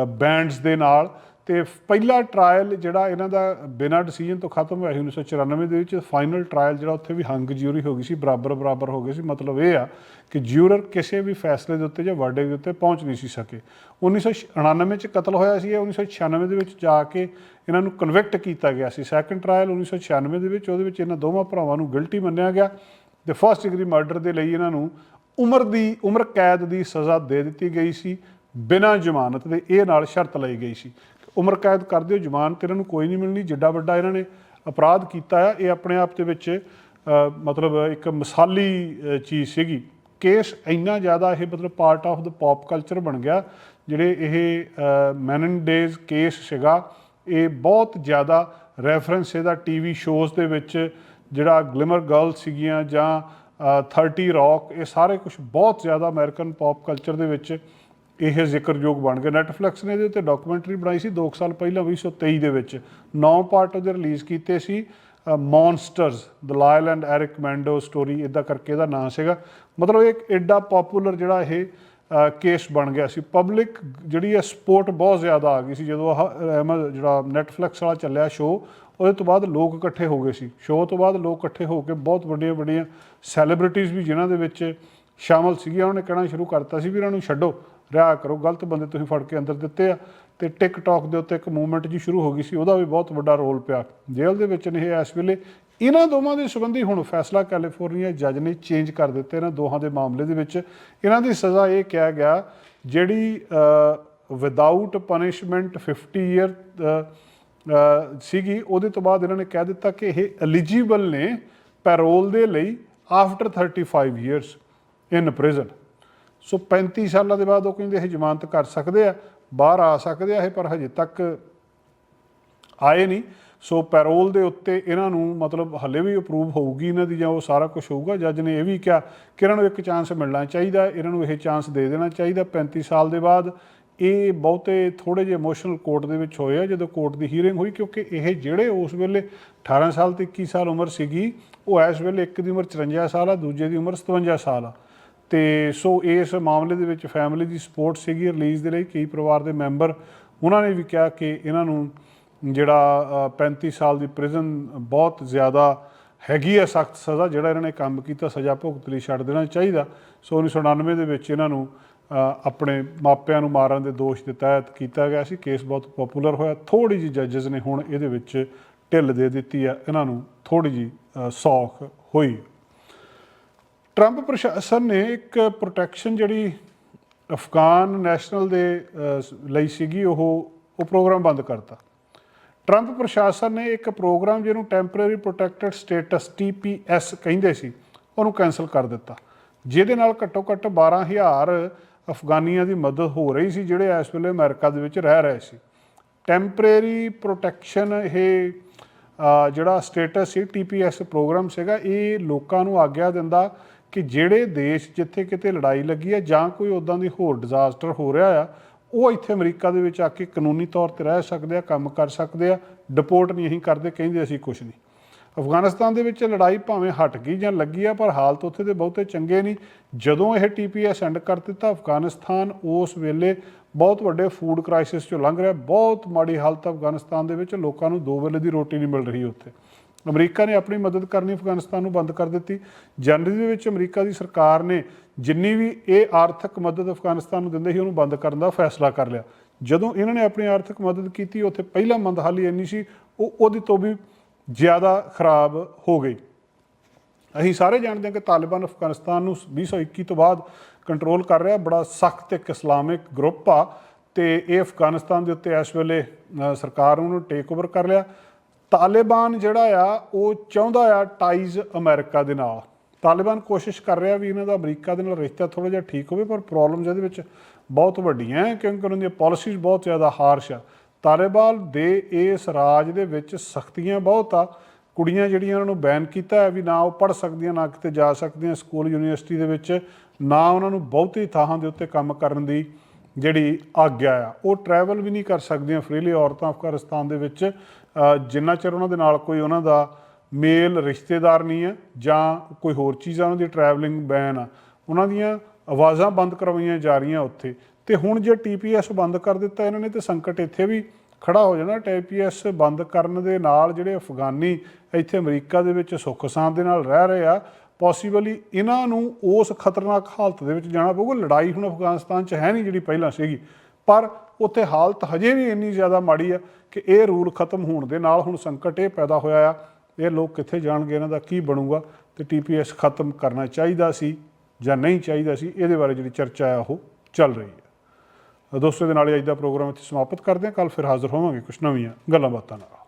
ਬੈਂਡਸ ਦੇ ਨਾਲ। ਤੇ ਪਹਿਲਾ ਟ੍ਰਾਇਲ ਜਿਹੜਾ ਇਹਨਾਂ ਦਾ ਬਿਨਾਂ ਡਿਸੀਜਨ ਤੋਂ ਖਤਮ ਹੋਇਆ ਸੀ 1994 ਦੇ ਵਿੱਚ ਫਾਈਨਲ ਟ੍ਰਾਇਲ ਜਿਹੜਾ ਉੱਥੇ ਵੀ ਹੰਗ ਜਿਊਰੀ ਹੋ ਗਈ ਸੀ, ਬਰਾਬਰ ਬਰਾਬਰ ਹੋ ਗਏ ਸੀ। ਮਤਲਬ ਇਹ ਆ ਕਿ ਜਿਊਰਰ ਕਿਸੇ ਵੀ ਫੈਸਲੇ ਦੇ ਉੱਤੇ ਜਾਂ ਵਰਡੇ ਦੇ ਉੱਤੇ ਪਹੁੰਚ ਨਹੀਂ ਸੀ ਸਕੇ। 1999 ਚ ਕਤਲ ਹੋਇਆ ਸੀ ਇਹ 1996 ਦੇ ਵਿੱਚ ਜਾ ਕੇ ਇਹਨਾਂ ਨੂੰ ਕਨਵਿਕਟ ਕੀਤਾ ਗਿਆ ਸੀ। ਸੈਕੰਡ ਟ੍ਰਾਇਲ 1996 ਦੇ ਵਿੱਚ, ਉਹਦੇ ਵਿੱਚ ਇਹਨਾਂ ਦੋਵਾਂ ਭਰਾਵਾਂ ਨੂੰ ਗਿਲਟੀ ਮੰਨਿਆ ਗਿਆ ਤੇ ਫਰਸਟ ਡਿਗਰੀ ਮਰਡਰ ਦੇ ਲਈ ਇਹਨਾਂ ਨੂੰ ਉਮਰ ਦੀ, ਉਮਰ ਕੈਦ ਦੀ ਸਜ਼ਾ ਦੇ ਦਿੱਤੀ ਗਈ ਸੀ, ਬਿਨਾਂ ਜ਼ਮਾਨਤ ਦੇ ਇਹ ਨਾਲ ਸ਼ਰਤ ਲਈ ਗਈ ਸੀ। ਉਮਰ ਕੈਦ ਕਰ ਦਿਓ ਜ਼ਮਾਨਤ ਇਹਨਾਂ ਨੂੰ ਕੋਈ ਨਹੀਂ ਮਿਲਣੀ ਜਿੱਡਾ ਵੱਡਾ ਇਹਨਾਂ ਨੇ ਅਪਰਾਧ ਕੀਤਾ ਆ ਇਹ ਆਪਣੇ ਆਪ ਦੇ ਵਿੱਚ ਮਤਲਬ ਇੱਕ ਮਿਸਾਲੀ ਚੀਜ਼ ਸੀਗੀ। ਕੇਸ ਇੰਨਾ ਜ਼ਿਆਦਾ ਇਹ ਮਤਲਬ ਪਾਰਟ ਆਫ ਦਾ ਪੌਪ ਕਲਚਰ ਬਣ ਗਿਆ ਜਿਹੜੇ ਇਹ ਮੈਨਨਡੇਜ਼ ਕੇਸ ਸੀਗਾ ਇਹ ਬਹੁਤ ਜ਼ਿਆਦਾ ਰੈਫਰੈਂਸ ਇਹਦਾ ਟੀਵੀ ਸ਼ੋਜ਼ ਦੇ ਵਿੱਚ ਜਿਹੜਾ ਗਲਿਮਰ ਗਰਲ ਸੀਗੀਆਂ ਜਾਂ ਅ, 30 ਰੌਕ ਇਹ ਸਾਰੇ ਕੁਝ ਬਹੁਤ ਜ਼ਿਆਦਾ ਅਮਰੀਕਨ ਪੌਪ ਕਲਚਰ ਦੇ ਵਿੱਚ ਇਹ ਜ਼ਿਕਰਯੋਗ ਬਣ ਗਿਆ ਨੈਟਫਲਿਕਸ ਨੇ ਇਹਦੇ ਉੱਤੇ ਡਾਕੂਮੈਂਟਰੀ ਬਣਾਈ ਸੀ। 2 ਸਾਲ ਪਹਿਲਾਂ 2023 ਦੇ ਵਿੱਚ। ਨੌ ਪਾਰਟ ਉਹਦੇ ਰਿਲੀਜ਼ ਕੀਤੇ ਸੀ। Monsters the Lyle and Erik Menendez story ਇਦਾਂ ਕਰਕੇ ਇਹਦਾ ਨਾਂ ਸੀਗਾ। ਮਤਲਬ ਇਹ ਇੱਕ ਐਡਾ ਪਪੂਲਰ ਜਿਹੜਾ ਇਹ ਕੇਸ ਬਣ ਗਿਆ ਸੀ। ਪਬਲਿਕ ਜਿਹੜੀ ਹੈ ਸਪੋਰਟ ਬਹੁਤ ਜ਼ਿਆਦਾ ਆ ਗਈ ਸੀ। ਜਦੋਂ ਆਹ ਅਹਿਮਦ ਜਿਹੜਾ ਨੈਟਫਲਿਕਸ ਵਾਲਾ ਚੱਲਿਆ ਸ਼ੋਅ ਉਹਦੇ ਤੋਂ ਬਾਅਦ ਲੋਕ ਇਕੱਠੇ ਹੋ ਗਏ ਸੀ। ਸ਼ੋਅ ਤੋਂ ਬਾਅਦ ਲੋਕ ਇਕੱਠੇ ਹੋ ਕੇ ਬਹੁਤ ਵੱਡੀਆਂ ਵੱਡੀਆਂ ਸੈਲੀਬ੍ਰਿਟੀਜ਼ ਵੀ ਜਿਨ੍ਹਾਂ ਦੇ ਵਿੱਚ ਸ਼ਾਮਲ ਸੀਗੀਆਂ। ਉਹਨੇ ਕਹਿਣਾ ਸ਼ੁਰੂ ਕਰਤਾ ਸੀ ਵੀ ਇਹਨਾਂ ਨੂੰ ਛੱਡੋ। ਰਿਹਾ ਕਰੋ। ਗਲਤ ਬੰਦੇ ਤੁਸੀਂ ਫੜ ਕੇ ਅੰਦਰ ਦਿੱਤੇ ਆ ਤੇ ਟਿਕਟੌਕ ਦੇ ਉੱਤੇ ਇੱਕ ਮੂਵਮੈਂਟ ਜੀ ਸ਼ੁਰੂ ਹੋ ਗਈ ਸੀ, ਉਹਦਾ ਵੀ ਬਹੁਤ ਵੱਡਾ ਰੋਲ ਪਿਆ। ਜੇਲ੍ਹ ਦੇ ਵਿੱਚ ਨੇ ਇਹ ਇਸ ਵੇਲੇ। ਇਹਨਾਂ ਦੋਵਾਂ ਦੇ ਸੰਬੰਧੀ ਹੁਣ ਫੈਸਲਾ ਕੈਲੀਫੋਰਨੀਆ ਜੱਜ ਨੇ ਚੇਂਜ ਕਰ ਦਿੱਤੇ ਇਹਨਾਂ ਦੋਹਾਂ ਦੇ ਮਾਮਲੇ ਦੇ ਵਿੱਚ। ਇਹਨਾਂ ਦੀ ਸਜ਼ਾ ਇਹ ਕਿਹਾ ਗਿਆ, ਜਿਹੜੀ ਵਿਦਆਊਟ ਪਨਿਸ਼ਮੈਂਟ 50 ਇਅਰ ਸੀਗੀ, ਉਹਦੇ ਤੋਂ ਬਾਅਦ ਇਹਨਾਂ ਨੇ ਕਹਿ ਦਿੱਤਾ ਕਿ ਇਹ ਐਲੀਜੀਬਲ ਨੇ ਪੈਰੋਲ ਦੇ ਲਈ after 35 years in prison so 35 ਸਾਲਾਂ ਦੇ ਬਾਅਦ ਉਹ ਕਹਿੰਦੇ ਇਹ ਜ਼ਮਾਨਤ ਕਰ ਸਕਦੇ ਆ, ਬਾਹਰ ਆ ਸਕਦੇ ਆ ਇਹ, ਪਰ ਹਜੇ ਤੱਕ ਆਏ ਨਹੀਂ। ਸੋ ਪੈਰੋਲ ਦੇ ਉੱਤੇ ਇਹਨਾਂ ਨੂੰ ਮਤਲਬ ਹੱਲੇ ਵੀ ਅਪਰੂਵ ਹੋਊਗੀ ਇਹਨਾਂ ਦੀ ਜਾਂ ਉਹ ਸਾਰਾ ਕੁਝ ਹੋਊਗਾ, ਜੱਜ ਨੇ ਇਹ ਵੀ ਕਿਹਾ ਕਿ ਇਹਨਾਂ ਨੂੰ ਇੱਕ ਚਾਂਸ ਮਿਲਣਾ ਚਾਹੀਦਾ, ਇਹਨਾਂ ਨੂੰ ਇਹ ਚਾਂਸ ਦੇ ਦੇਣਾ ਚਾਹੀਦਾ। 35 ਸਾਲ ਦੇ ਬਾਅਦ ਇਹ ਬਹੁਤੇ ਥੋੜੇ ਜਿਹੇ ਇਮੋਸ਼ਨਲ ਕੋਰਟ ਦੇ ਵਿੱਚ ਹੋਏ ਆ, ਜਦੋਂ ਕੋਰਟ ਦੀ ਹੀਅਰਿੰਗ ਹੋਈ, ਕਿਉਂਕਿ ਇਹ ਜਿਹੜੇ ਉਸ ਵੇਲੇ 18 ਸਾਲ ਤੇ 21 ਸਾਲ ਉਮਰ ਸੀਗੀ, ਉਹ ਇਸ ਵੇਲੇ ਇੱਕ ਦੀ ਉਮਰ 54 ਸਾਲ ਆ, ਦੂਜੇ ਦੀ ਉਮਰ 57 ਸਾਲ ਆ। ਤੇ ਸੋ ਇਸ ਮਾਮਲੇ ਦੇ ਵਿੱਚ ਫੈਮਿਲੀ ਦੀ ਸਪੋਰਟ ਸੀਗੀ ਰਿਲੀਜ਼ ਦੇ ਲਈ ਕਈ ਪਰਿਵਾਰ ਦੇ ਮੈਂਬਰ ਉਹਨਾਂ ਨੇ ਵੀ ਕਿਹਾ ਕਿ ਇਹਨਾਂ ਨੂੰ ਜਿਹੜਾ ਅ, 35 ਸਾਲ ਦੀ ਪ੍ਰਿਜ਼ਨ ਬਹੁਤ ਜ਼ਿਆਦਾ ਹੈਗੀ ਹੈ ਸਖਤ ਸਜ਼ਾ ਜਿਹੜਾ ਇਹਨਾਂ ਨੇ ਕੰਮ ਕੀਤਾ ਸਜ਼ਾ ਭੁਗਤ ਲਈ ਛੱਡ ਦੇਣਾ ਚਾਹੀਦਾ। ਸੋ 1999 ਦੇ ਵਿੱਚ ਇਹਨਾਂ ਨੂੰ ਆਪਣੇ ਮਾਪਿਆਂ ਨੂੰ ਮਾਰਨ ਦੇ ਦੋਸ਼ ਦੇ ਤਹਿਤ ਕੀਤਾ ਗਿਆ ਸੀ। ਕੇਸ ਬਹੁਤ ਪਪੂਲਰ ਹੋਇਆ। ਥੋੜੀ ਜਿਹੀ ਜੱਜਸ ਨੇ ਹੁਣ ਇਹਦੇ ਵਿੱਚ ਢਿੱਲ ਦੇ ਦਿੱਤੀ ਆ। ਇਹਨਾਂ ਨੂੰ ਥੋੜੀ ਜਿਹੀ ਸੌਖ ਹੋਈ। ਟਰੰਪ ਪ੍ਰਸ਼ਾਸਨ ਨੇ ਇੱਕ ਪ੍ਰੋਟੈਕਸ਼ਨ ਜਿਹੜੀ ਅਫਗਾਨ ਨੈਸ਼ਨਲ ਦੇ ਲਈ ਸੀਗੀ, ਉਹ ਉਹ ਪ੍ਰੋਗਰਾਮ ਬੰਦ ਕਰਤਾ। ਟਰੰਪ ਪ੍ਰਸ਼ਾਸਨ ਨੇ ਇੱਕ ਪ੍ਰੋਗਰਾਮ ਜਿਹਨੂੰ ਟੈਂਪਰੇਰੀ ਪ੍ਰੋਟੈਕਟਡ ਸਟੇਟਸ TPS ਕਹਿੰਦੇ ਸੀ, ਉਹਨੂੰ ਕੈਨਸਲ ਕਰ ਦਿੱਤਾ। ਜਿਹਦੇ ਨਾਲ ਘੱਟੋ ਘੱਟ 12000 ਅਫਗਾਨੀਆਂ ਦੀ ਮਦਦ ਹੋ ਰਹੀ ਸੀ, ਜਿਹੜੇ ਇਸ ਵੇਲੇ ਅਮਰੀਕਾ ਦੇ ਵਿੱਚ ਰਹਿ ਰਹੇ ਸੀ। ਟੈਂਪਰੇਰੀ ਪ੍ਰੋਟੈਕਸ਼ਨ ਇਹ ਜਿਹੜਾ ਸਟੇਟਸ ਸੀ TPS ਪ੍ਰੋਗਰਾਮ ਸੀਗਾ, ਇਹ ਲੋਕਾਂ ਨੂੰ ਆਗਿਆ ਦਿੰਦਾ ਕਿ ਜਿਹੜੇ ਦੇਸ਼ ਜਿੱਥੇ ਕਿਤੇ ਲੜਾਈ ਲੱਗੀ ਹੈ ਜਾਂ ਕੋਈ ਉਦਾਂ ਦੀ ਹੋਰ ਡਿਜ਼ਾਸਟਰ ਹੋ ਰਿਹਾ ਆ, ਉਹ ਇੱਥੇ ਅਮਰੀਕਾ ਦੇ ਵਿੱਚ ਆ ਕੇ ਕਾਨੂੰਨੀ ਤੌਰ ਤੇ ਰਹਿ ਸਕਦੇ ਆ, ਕੰਮ ਕਰ ਸਕਦੇ ਆ ਡਿਪੋਰਟ ਨਹੀਂ ਅਸੀਂ ਕਰਦੇ, ਕਹਿੰਦੇ ਅਸੀਂ ਕੁਝ ਨਹੀਂ। ਅਫਗਾਨਿਸਤਾਨ ਦੇ ਵਿੱਚ ਲੜਾਈ ਭਾਵੇਂ ਹਟ ਗਈ ਜਾਂ ਲੱਗੀ ਆ, ਪਰ ਹਾਲਤ ਉੱਥੇ ਦੇ ਬਹੁਤੇ ਚੰਗੇ ਨਹੀਂ। ਜਦੋਂ ਇਹ ਟੀਪੀਐਸ ਸੈਂਡ ਕਰ ਦਿੱਤਾ, ਅਫਗਾਨਿਸਤਾਨ ਉਸ ਵੇਲੇ ਬਹੁਤ ਵੱਡੇ ਫੂਡ ਕ੍ਰਾਈਸਿਸ ਚੋਂ ਲੰਘ ਰਿਹਾ। ਬਹੁਤ ਮਾੜੀ ਹਾਲਤ ਅਫਗਾਨਿਸਤਾਨ ਦੇ ਵਿੱਚ, ਲੋਕਾਂ ਨੂੰ ਦੋ ਵੇਲੇ ਦੀ ਰੋਟੀ ਨਹੀਂ ਮਿਲ ਰਹੀ ਉੱਥੇ। ਅਮਰੀਕਾ ਨੇ ਆਪਣੀ ਮਦਦ ਕਰਨੀ ਅਫਗਾਨਿਸਤਾਨ ਨੂੰ ਬੰਦ ਕਰ ਦਿੱਤੀ। ਜਨਵਰੀ ਦੇ ਵਿੱਚ ਅਮਰੀਕਾ ਦੀ ਸਰਕਾਰ ਨੇ ਜਿੰਨੀ ਵੀ ਇਹ ਆਰਥਿਕ ਮਦਦ ਅਫਗਾਨਿਸਤਾਨ ਨੂੰ ਦਿੰਦੇ ਸੀ, ਉਹਨੂੰ ਬੰਦ ਕਰਨ ਦਾ ਫੈਸਲਾ ਕਰ ਲਿਆ। ਜਦੋਂ ਇਹਨਾਂ ਨੇ ਆਪਣੀ ਆਰਥਿਕ ਮਦਦ ਕੀਤੀ, ਉੱਥੇ ਪਹਿਲਾ ਮੰਦਹਾਲੀ ਇੰਨੀ ਸੀ, ਉਹ ਉਹਦੇ ਤੋਂ ਵੀ ਜ਼ਿਆਦਾ ਖਰਾਬ ਹੋ ਗਈ। ਅਸੀਂ ਸਾਰੇ ਜਾਣਦੇ ਹਾਂ ਕਿ ਤਾਲਿਬਾਨ ਅਫਗਾਨਿਸਤਾਨ ਨੂੰ 2021 ਤੋਂ ਬਾਅਦ ਕੰਟਰੋਲ ਕਰ ਰਿਹਾ, ਬੜਾ ਸਖਤ ਇੱਕ ਇਸਲਾਮਿਕ ਗਰੁੱਪ ਆ ਤੇ ਇਹ ਅਫਗਾਨਿਸਤਾਨ ਦੇ ਉੱਤੇ ਇਸ ਵੇਲੇ ਸਰਕਾਰ ਨੂੰ ਟੇਕ ਓਵਰ ਕਰ ਲਿਆ। ਤਾਲਿਬਾਨ ਜਿਹੜਾ ਆ, ਉਹ ਚਾਹੁੰਦਾ ਆ ਟਾਈਜ਼ ਅਮਰੀਕਾ ਦੇ ਨਾਲ। ਤਾਲਿਬਾਨ ਕੋਸ਼ਿਸ਼ ਕਰ ਰਿਹਾ ਵੀ ਇਹਨਾਂ ਦਾ ਅਮਰੀਕਾ ਦੇ ਨਾਲ ਰਿਸ਼ਤਾ ਥੋੜਾ ਜਿਹਾ ਠੀਕ ਹੋਵੇ, ਪਰ ਪ੍ਰੋਬਲਮਸ ਇਹਦੇ ਵਿੱਚ ਬਹੁਤ ਵੱਡੀਆਂ ਹੈ ਕਿਉਂਕਿ ਉਹਨਾਂ ਦੀਆਂ ਪਾਲਿਸੀਜ਼ ਬਹੁਤ ਜ਼ਿਆਦਾ ਹਾਰਸ਼ ਆ। ਤਾਲਿਬਾਨ ਦੇ ਇਸ ਰਾਜ ਦੇ ਵਿੱਚ ਸਖਤੀਆਂ ਬਹੁਤ ਆ। ਕੁੜੀਆਂ ਜਿਹੜੀਆਂ ਉਹਨਾਂ ਨੂੰ ਬੈਨ ਕੀਤਾ ਹੈ ਵੀ ਨਾ ਉਹ ਪੜ ਸਕਦੀਆਂ, ਨਾ ਕਿਤੇ ਜਾ ਸਕਦੀਆਂ ਸਕੂਲ, ਯੂਨੀਵਰਸਿਟੀ ਦੇ ਵਿੱਚ, ਨਾ ਉਹਨਾਂ ਨੂੰ ਬਹੁਤੀ ਥਾਵਾਂ ਦੇ ਉੱਤੇ ਕੰਮ ਕਰਨ ਦੀ ਜਿਹੜੀ ਆਗਿਆ ਆ। ਉਹ ਟਰੈਵਲ ਵੀ ਨਹੀਂ ਕਰ ਸਕਦੀਆਂ ਫ੍ਰੀਲੀ ਔਰਤਾਂ ਅਫਗਾਨਿਸਤਾਨ ਦੇ ਵਿੱਚ। ਜਿੰਨਾ ਚਿਰ ਉਹਨਾਂ ਦੇ ਨਾਲ ਕੋਈ ਉਹਨਾਂ ਦਾ ਮੇਲ ਰਿਸ਼ਤੇਦਾਰ ਨਹੀਂ ਹੈ ਜਾਂ ਕੋਈ ਹੋਰ ਚੀਜ਼ਾਂ ਉਹਨਾਂ ਦੀ ਟਰੈਵਲਿੰਗ ਬੈਨ ਆ, ਉਹਨਾਂ ਦੀਆਂ ਆਵਾਜ਼ਾਂ ਬੰਦ ਕਰਵਾਈਆਂ ਜਾ ਰਹੀਆਂ ਉੱਥੇ। ਤੇ ਹੁਣ ਜੇ ਟੀਪੀਐਸ ਬੰਦ ਕਰ ਦਿੱਤਾ ਇਹਨਾਂ ਨੇ, ਤੇ ਸੰਕਟ ਇੱਥੇ ਵੀ ਖੜਾ ਹੋ ਜਾਣਾ। ਟੀਪੀਐਸ ਬੰਦ ਕਰਨ ਦੇ ਨਾਲ ਜਿਹੜੇ ਅਫਗਾਨੀ ਇੱਥੇ ਅਮਰੀਕਾ ਦੇ ਵਿੱਚ ਸੁੱਖ ਸਾਂਦ ਦੇ ਨਾਲ ਰਹਿ ਰਹੇ ਆ ਪੋਸੀਬਲੀ ਇਹਨਾਂ ਨੂੰ ਉਸ ਖਤਰਨਾਕ ਹਾਲਤ ਦੇ ਵਿੱਚ ਜਾਣਾ ਪਊਗਾ। ਲੜਾਈ ਹੁਣ ਅਫਗਾਨਿਸਤਾਨ 'ਚ ਹੈ ਨਹੀਂ ਜਿਹੜੀ ਪਹਿਲਾਂ ਸੀਗੀ। ਪਰ ਉੱਥੇ ਹਾਲਤ ਹਜੇ ਵੀ ਇੰਨੀ ਜ਼ਿਆਦਾ ਮਾੜੀ ਆ ਕਿ ਇਹ ਰੂਲ ਖਤਮ ਹੋਣ ਦੇ ਨਾਲ ਹੁਣ ਸੰਕਟ ਇਹ ਪੈਦਾ ਹੋਇਆ ਆ, ਇਹ ਲੋਕ ਕਿੱਥੇ ਜਾਣਗੇ, ਇਹਨਾਂ ਦਾ ਕੀ ਬਣੂਗਾ ਤੇ ਟੀਪੀਐਸ ਖਤਮ ਕਰਨਾ ਚਾਹੀਦਾ ਸੀ ਜਾਂ ਨਹੀਂ ਚਾਹੀਦਾ ਸੀ, ਇਹਦੇ ਬਾਰੇ ਜਿਹੜੀ ਚਰਚਾ ਆ, ਉਹ ਚੱਲ ਰਹੀ ਹੈ ਦੋਸਤੋ ਦੇ ਨਾਲ ਹੀ ਅੱਜ ਦਾ ਪ੍ਰੋਗਰਾਮ ਇੱਥੇ ਸਮਾਪਤ ਕਰਦੇ ਹਾਂ। ਕੱਲ ਫਿਰ ਹਾਜ਼ਰ ਹੋਵਾਂਗੇ ਕੁਝ ਨਵੀਆਂ ਗੱਲਾਂ ਬਾਤਾਂ ਨਾਲ।